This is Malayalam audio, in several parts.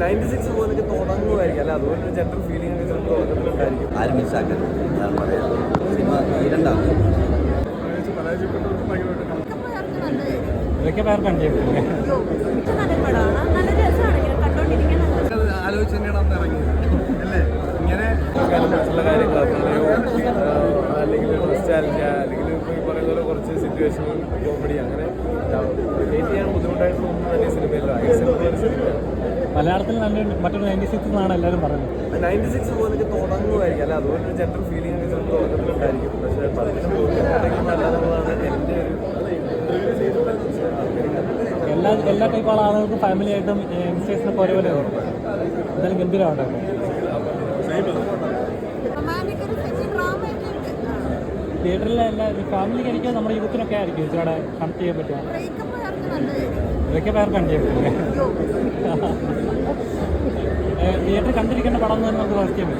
നയന്റി സിക്സ് പോലൊക്കെ തുടങ്ങുമായിരിക്കും. അല്ല അതുപോലെ ഒരു ജനറൽ ഫീലിംഗ് ഒക്കെ ചിലപ്പോൾ ആരും മിസ്സാക്കാൻ ഞാൻ പറയാം. സിനിമ തീരണ്ടാവും ആലോചിച്ച് തന്നെയാണ് അന്ന് ഇറങ്ങിയത്. അല്ലേ? ഇങ്ങനെ അല്ലെങ്കിൽ അല്ലെങ്കിൽ ഇപ്പോൾ ഈ പറയുന്ന പോലെ കുറച്ച് സിറ്റുവേഷൻ കോമഡി അങ്ങനെ റിലേറ്റ് ചെയ്യാൻ ബുദ്ധിമുട്ടായിട്ടുള്ള ഒന്നും തന്നെ സിനിമയില്ല ആക്ഷൻ സിനിമയാണ് മലയാളത്തിൽ നല്ല മറ്റൊരു നയന്റി സിക്സ് എന്നാണ് എല്ലാവരും പറയുന്നത്. നയന്റി സിക്സ് പോലൊക്കെ തുടങ്ങുമായിരിക്കും അല്ല? അതുപോലെ ഒരു ജനറൽ ഫീലിംഗ് ഒക്കെ ചിലപ്പോൾ തുടക്കത്തിലുണ്ടായിരിക്കും പക്ഷേ എന്റെ ഒരു എല്ലാ എല്ലാ ടൈപ്പ് ആളുകൾക്കും ഫാമിലി ആയിട്ടും യങ്സ്റ്റേഴ്സിനൊക്കെ ഒരേപോലെ എന്തായാലും ഗംഭീരമാവട്ടെ റൊമാന്റിക് ഒരു സെക്ഷൻ ഡ്രാമ ഒക്കെ ഉണ്ട്. തിയേറ്ററിലെ എല്ലാ ഫാമിലിക്ക് ആയിരിക്കും നമ്മുടെ യൂത്തിനൊക്കെ ആയിരിക്കും ഇച്ചിരി കണക്ട് ചെയ്യാൻ പറ്റുക. ഇതൊക്കെ പേർ കണ്ടിട്ടുണ്ട് തിയേറ്ററിൽ കണ്ടിരിക്കേണ്ട പടം എന്ന് തന്നെ നമുക്ക് പറ്റും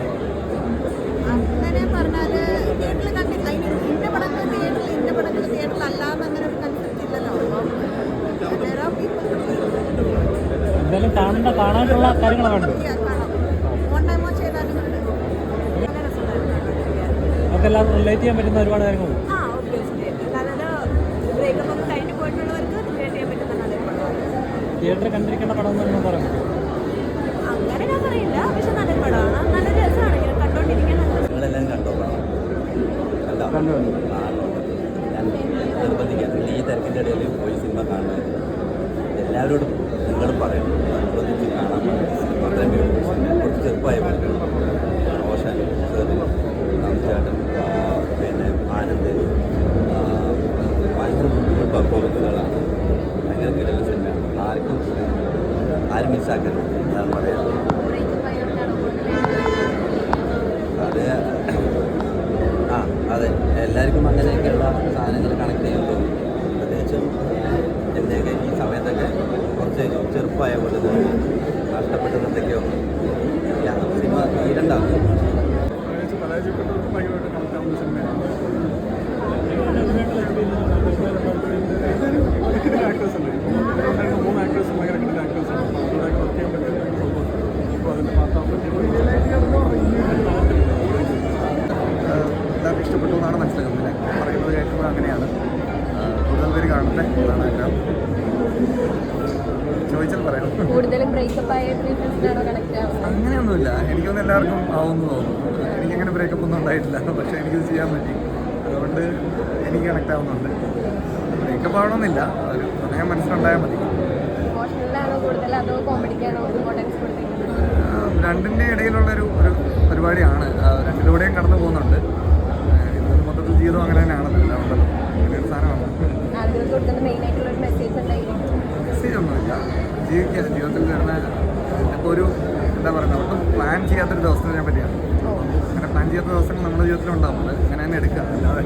അങ്ങനെ പറഞ്ഞാൽ തിയേറ്ററിൽ ഇന്ന പടങ്ങൾ തിയേറ്ററിൽ ഇന്ന പടങ്ങൾ തിയേറ്ററിൽ അല്ലാതെ അങ്ങനെ ഒരു കൺസെപ്റ്റ് ഇല്ലല്ലോ. എന്തായാലും കാണേണ്ട കാണാനുള്ള കാര്യങ്ങളാണ് കണ്ടു നമുക്കെല്ലാം റിലേറ്റ് ചെയ്യാൻ പറ്റുന്ന ഒരുപാട് കാര്യങ്ങളുണ്ട്. തിയേറ്ററിൽ കണ്ടിരിക്കേണ്ട പടം എന്ന് പറ്റും അങ്ങനെ ഞാൻ പറയില്ല പക്ഷെ നല്ലൊരു പടമാണ്. നല്ല രസമാണ് ഇങ്ങനെ കണ്ടോണ്ടിരിക്കാൻ നല്ല നിങ്ങളെല്ലാവരും കണ്ടോ കണ്ടോ? കാണണം ഞാൻ നിർബന്ധിക്കാം. നിങ്ങൾ ഈ തിരക്കിന്റെ ഇടയിൽ പോയി സിനിമ കാണുന്നത് എല്ലാവരോടും നിങ്ങളും പറയണം. നിർബന്ധിച്ച് കാണാൻ മാത്രമേ കുറച്ച് ചെറുപ്പമായ പോലെ റോഷൻ സെറിൻ ചേട്ടൻ പിന്നെ ആനന്ദ് ആ, ഭയങ്കര ബുദ്ധിമുട്ട് പെർഫോമൻസുകളാണ് ഭയങ്കര കിടന്ന സിനിമയാണ് ആർക്കും ആരും മിസ്സാക്കരുത് ഞാൻ പറയാം. അത് ആ അതെ. എല്ലാവർക്കും അങ്ങനെയൊക്കെയുള്ള സാധനങ്ങൾ കണക്ട് ചെയ്യുമ്പോൾ പ്രത്യേകിച്ചും എന്നെയൊക്കെ ഈ സമയത്തൊക്കെ കുറച്ച് ചെറുപ്പമായ പോലെ നഷ്ടപ്പെട്ടത് ഇഷ്ടപ്പെട്ടു എന്നാണ് മനസ്സിലാക്കുന്നത്. പിന്നെ പറയുന്നത് കേൾക്കുമ്പോൾ അങ്ങനെയാണ്. കൂടുതൽ പേര് കാണട്ടെ എന്നാണ് ആഗ്രഹം. ചോദിച്ചാൽ പറയാം അങ്ങനെയൊന്നുമില്ല. എനിക്കൊന്നും എല്ലാവർക്കും ആവുമെന്ന് തോന്നുന്നു. എനിക്കങ്ങനെ ബ്രേക്കപ്പ് ഒന്നും ഉണ്ടായിട്ടില്ല. പക്ഷെ എനിക്കത് ചെയ്യാൻ പറ്റി. അതുകൊണ്ട് എനിക്ക് കണക്ട് ആവുന്നുണ്ട്. ബ്രേക്കപ്പ് ആവണമെന്നില്ല. ഒരു പ്രണയം മനസ്സിലുണ്ടായാൽ മതി. രണ്ടിന്റെ ഇടയിലുള്ളൊരു ഒരു പരിപാടിയാണ്. ആ, രണ്ടിലൂടെയും കടന്നു പോകുന്നുണ്ട് ജീവിതം അങ്ങനെ ഉണ്ടല്ലോ. അങ്ങനെ ഒരു സാധനമാണ് ഒരു മെസ്സേജ് ഒന്നുമില്ല. ജീവിക്കുക ജീവിതത്തിൽ വരുന്ന ഇപ്പോൾ ഒരു എന്താ പറയുക ഒട്ടും പ്ലാൻ ചെയ്യാത്തൊരു ദിവസത്തിനെ പറ്റിയാണ്. അങ്ങനെ പ്ലാൻ ചെയ്യാത്ത ദിവസങ്ങൾ നമ്മുടെ ജീവിതത്തിൽ ഉണ്ടാവുന്നത് അത് അങ്ങനെ തന്നെ എടുക്കുക. അല്ലാതെ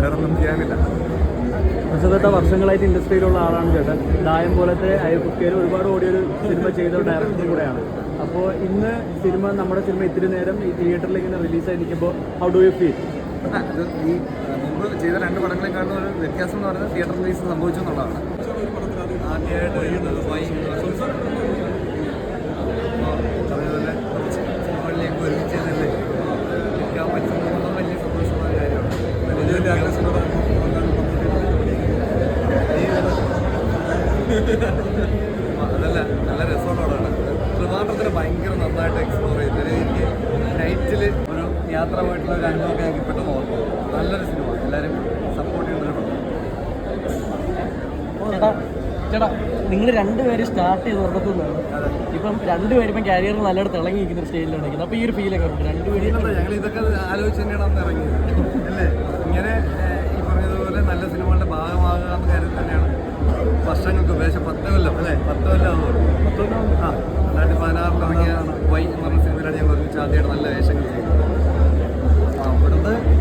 വേറെ ഒന്നും ചെയ്യാനില്ല. ചേട്ട വർഷങ്ങളായിട്ട് ഇൻഡസ്ട്രിയിലുള്ള ആളാണ് ചേട്ടൻ. ദായം പോലത്തെ അയൽക്കുട്ടിയിൽ ഒരുപാട് ഓടിയൊരു സിനിമ ചെയ്ത ഡയറക്ടർ കൂടെയാണ്. അപ്പോൾ ഇന്ന് സിനിമ നമ്മുടെ സിനിമ ഇത്തിരി നേരം ഈ തിയേറ്ററിൽ ഇങ്ങനെ റിലീസായി നിൽക്കുമ്പോൾ ഹൗ ഡു യു ഫീൽ ഇത് ഈ മുമ്പ് ചെയ്ത രണ്ട് പടങ്ങളെക്കാളും ഒരു വ്യത്യാസം എന്ന് പറയുന്നത് തിയേറ്റർ റിലീസ് സംഭവിച്ചു എന്നുള്ളതാണ്. അതേപോലെ സിനിമകളിലേക്ക് ഒരുമിച്ചതല്ലേ നിൽക്കാൻ പറ്റുന്നത് വലിയ സന്തോഷമായ കാര്യമാണ്. വലിയ വലിയ യാത്ര പോയിട്ടുള്ള ഒരു അനുഭവമൊക്കെ ഞങ്ങൾക്ക് പെട്ടെന്ന് ഓർമ്മ നല്ലൊരു സിനിമ. എല്ലാവരും സപ്പോർട്ട് ചെയ്യുന്നൊരു പടം. ചേട്ടാ നിങ്ങൾ രണ്ടുപേരും സ്റ്റാർട്ട് ചെയ്ത് ഉറക്കത്തുനിന്നാണ് ഇപ്പം രണ്ടുപേരും ഇപ്പം കരിയറിൽ നല്ലൊരു തിളങ്ങി നിൽക്കുന്ന സ്റ്റേജിലാണ് നിൽക്കുന്നത് അപ്പോൾ ഈ ഒരു ഫീലൊക്കെ ഉണ്ട്. രണ്ടുപേരും ഞങ്ങൾ ഇതൊക്കെ ആലോചിച്ച് തന്നെയാണ് അന്ന് ഇറങ്ങിയത്. അല്ലേ? ഇങ്ങനെ ഈ പറഞ്ഞതുപോലെ നല്ല സിനിമകളുടെ ഭാഗമാകുക എന്ന കാര്യത്തിൽ തന്നെയാണ്. വർഷങ്ങൾക്ക് ഉപേക്ഷം പത്ത് കൊല്ലം അല്ലേ? പത്ത് കൊല്ലം ആവുമല്ലോ ആ രണ്ടായിരത്തി പതിനാറിൽ ഇറങ്ങിയ വൈ എന്ന് പറഞ്ഞ സിനിമയിലാണ് ഞങ്ങൾ ഒരുമിച്ച് ആദ്യമായിട്ട് നല്ല വേഷങ്ങൾ ചെയ്തത്. ആ, അവിടുന്ന്